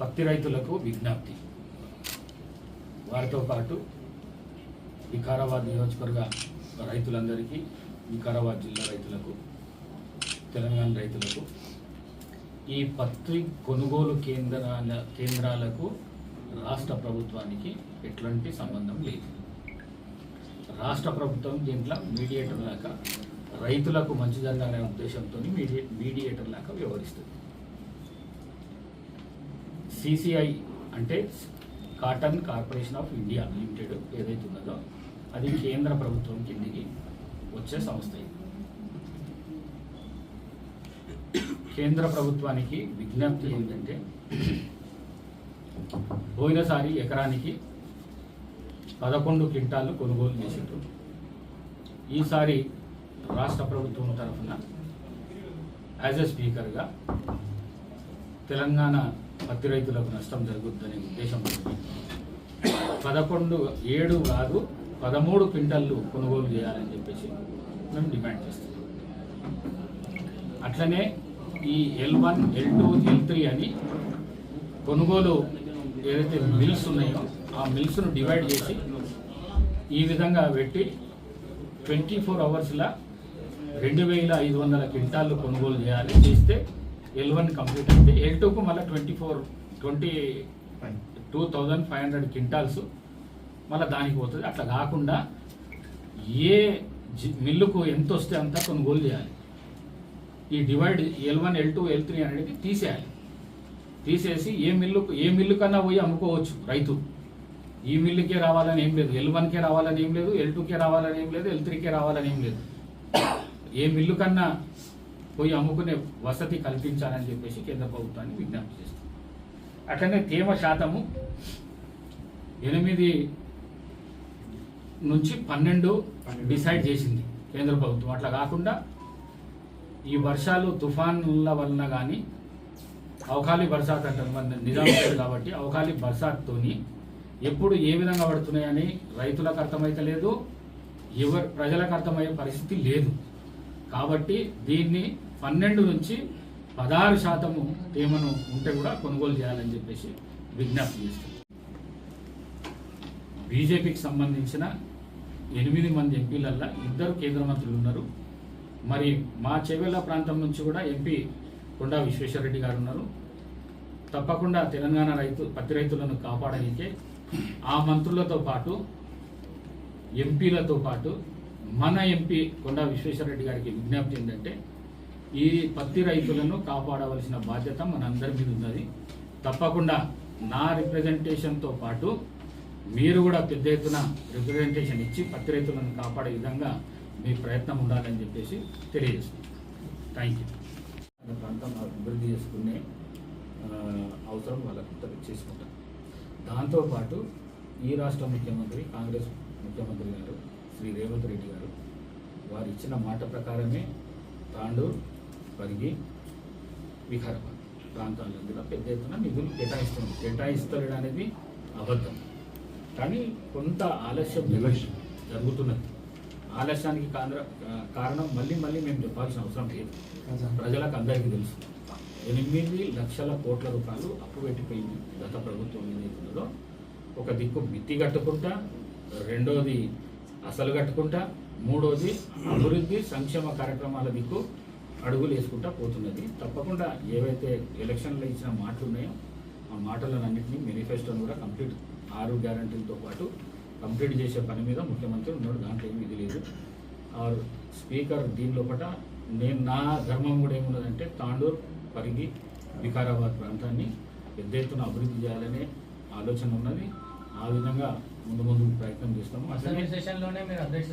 పత్తి రైతులకు విజ్ఞప్తి. వారితో పాటు వికారాబాద్ నియోజకవర్గ రైతులందరికీ వికారాబాద్ జిల్లా రైతులకు తెలంగాణ రైతులకు ఈ పత్తి కొనుగోలు కేంద్రాల కేంద్రాలకు రాష్ట్ర ప్రభుత్వానికి ఎట్లాంటి సంబంధం లేదు. రాష్ట్ర ప్రభుత్వం దీంట్లో మీడియేటర్ లాగా రైతులకు మంచి జరగాలనే ఉద్దేశంతో మీడియే మీడియేటర్ లాగా వ్యవహరిస్తుంది. సిసిఐ అంటే cotton corporation of India limited ఏదైతే ఉన్నదో అది కేంద్ర ప్రభుత్వం కిందికి వచ్చే సంస్థ ఇది. కేంద్ర ప్రభుత్వానికి విజ్ఞప్తి ఏంటంటే పోయినసారి ఎకరానికి పదకొండు క్వింటాలు కొనుగోలు చేసిండ్రు. ఈసారి రాష్ట్ర ప్రభుత్వం తరఫున యాజ్ ఎ స్పీకర్గా తెలంగాణ పత్తి రైతులకు నష్టం జరుగుద్దనే ఉద్దేశం పదకొండు ఏడు కాదు పదమూడు క్వింటళ్ళు కొనుగోలు చేయాలని చెప్పేసి మేము డిమాండ్ చేస్తున్నాం. అట్లనే ఈ L one L two L three అని కొనుగోలు ఏదైతే మిల్స్ ఉన్నాయో ఆ మిల్స్ను డివైడ్ చేసి ఈ విధంగా పెట్టి ట్వంటీ ఫోర్ అవర్స్లో రెండు వేల ఐదు వందల క్వింటాళ్ళు కొనుగోలు చేయాలి. చేస్తే ఎల్ వన్ కంప్లీట్ అయితే ఎల్ టూకు మళ్ళీ twenty four twenty two thousand five hundred quintals మళ్ళీ దానికి పోతుంది. అట్లా కాకుండా ఏ జి- మిల్లుకు ఎంత వస్తే అంత కొనుగోలు చేయాలి. ఈ divide L one L two L three అనేది తీసేయాలి. తీసేసి ఏ మిల్లుకు ఏ మిల్లు కన్నా పోయి అమ్ముకోవచ్చు రైతు. ఈ మిల్లుకే రావాలని ఏం లేదు. ఎల్ వన్కే రావాలని ఏం లేదు. ఎల్ టూకే రావాలని ఏం లేదు. ఎల్ త్రీకే రావాలని ఏం లేదు. ఏ మిల్లు కన్నా పోయి అమ్ముకునే వసతి కల్పించాలని చెప్పేసి కేంద్ర ప్రభుత్వాన్ని విజ్ఞప్తి చేస్తుంది. అట్లనే తేమ శాతము ఎనిమిది నుంచి పన్నెండు డిసైడ్ చేసింది కేంద్ర ప్రభుత్వం. అట్లా కాకుండా ఈ వర్షాలు తుఫాన్ల వలన కానీ అవకాలి బర్సాత్ అంటారు. మన నిజాం కాబట్టి అవకాలి బర్సాత్తోని ఎప్పుడు ఏ విధంగా పడుతున్నాయని రైతులకు అర్థమైతలేదు ఎవరు ప్రజలకు అర్థమయ్యే పరిస్థితి లేదు. కాబట్టి దీన్ని పన్నెండు నుంచి పదహారు శాతము తేమను ఉంటే కూడా కొనుగోలు చేయాలని చెప్పేసి విజ్ఞప్తి చేస్తుంది బీజేపీకి సంబంధించిన ఎనిమిది మంది ఎంపీలల్లో ఇద్దరు కేంద్ర మంత్రులు ఉన్నారు. మరి మా చెవెళ్ళ ప్రాంతం నుంచి కూడా ఎంపీ కొండా విశ్వేశ్వరరెడ్డి గారు ఉన్నారు. తప్పకుండా తెలంగాణ రైతు పత్తి రైతులను కాపాడనికే ఆ మంత్రులతో పాటు ఎంపీలతో పాటు మన ఎంపీ కొండా విశ్వేశ్వరరెడ్డి గారికి విజ్ఞప్తి ఏంటంటే ఈ పత్తి రైతులను కాపాడవలసిన బాధ్యత మనందరి మీద ఉన్నది. తప్పకుండా నా రిప్రజెంటేషన్తో పాటు మీరు కూడా పెద్ద ఎత్తున రిప్రజెంటేషన్ ఇచ్చి పత్తి రైతులను కాపాడే విధంగా మీ ప్రయత్నం ఉండాలని చెప్పేసి తెలియజేస్తున్నాను థ్యాంక్ యూ మన ప్రాంతం అభివృద్ధి చేసుకునే అవసరం వాళ్ళకు ఉంటుంది చేసుకుంటారు దాంతోపాటు ఈ రాష్ట్ర ముఖ్యమంత్రి కాంగ్రెస్ ముఖ్యమంత్రి గారు శ్రీ రేవంత్ రెడ్డి గారు వారు ఇచ్చిన మాట ప్రకారమే తాండూర్ పరిగి వికారాబాద్ ప్రాంతాల్లో కూడా పెద్ద ఎత్తున నిధులు కేటాయిస్తుంది కేటాయిస్తాడు అనేది అబద్ధం. కానీ కొంత ఆలస్యం జరుగు- జరుగుతున్నది. ఆలస్యానికి కారణం మళ్ళీ మళ్ళీ మేము చెప్పాల్సిన అవసరం లేదు. ప్రజలకు అందరికీ తెలుసు. ఎనిమిది లక్షల కోట్ల రూపాయలు అప్పు పెట్టిపోయింది గత ప్రభుత్వం ఏదైతే ఉన్నదో ఒక దిక్కు మిత్తి కట్టుకుంటా రెండోది అసలు కట్టుకుంటా మూడోది అభివృద్ధి సంక్షేమ కార్యక్రమాల దిక్కు అడుగులు వేసుకుంటా పోతున్నది. తప్పకుండా ఏవైతే ఎలక్షన్లో ఇచ్చిన మాటలు ఉన్నాయో ఆ మాటలన్నింటినీ మేనిఫెస్టోను కూడా కంప్లీట్ ఆరు గ్యారంటీలతో పాటు కంప్లీట్ చేసే పని మీద ముఖ్యమంత్రి ఉన్నాడు దాంట్లో ఏమీ ఇది లేదు. ఆర్ స్పీకర్ దీని లోపల నేను నా ధర్మం కూడా ఏమున్నదంటే తాండూర్ పరిగి వికారాబాద్ ప్రాంతాన్ని పెద్ద ఎత్తున అభివృద్ధి చేయాలనే ఆలోచన ఉన్నది. ఆ విధంగా ముందు ముందు ప్రయత్నం చేస్తాము. అసలు సెషన్లోనే మీరు అధ్యక్ష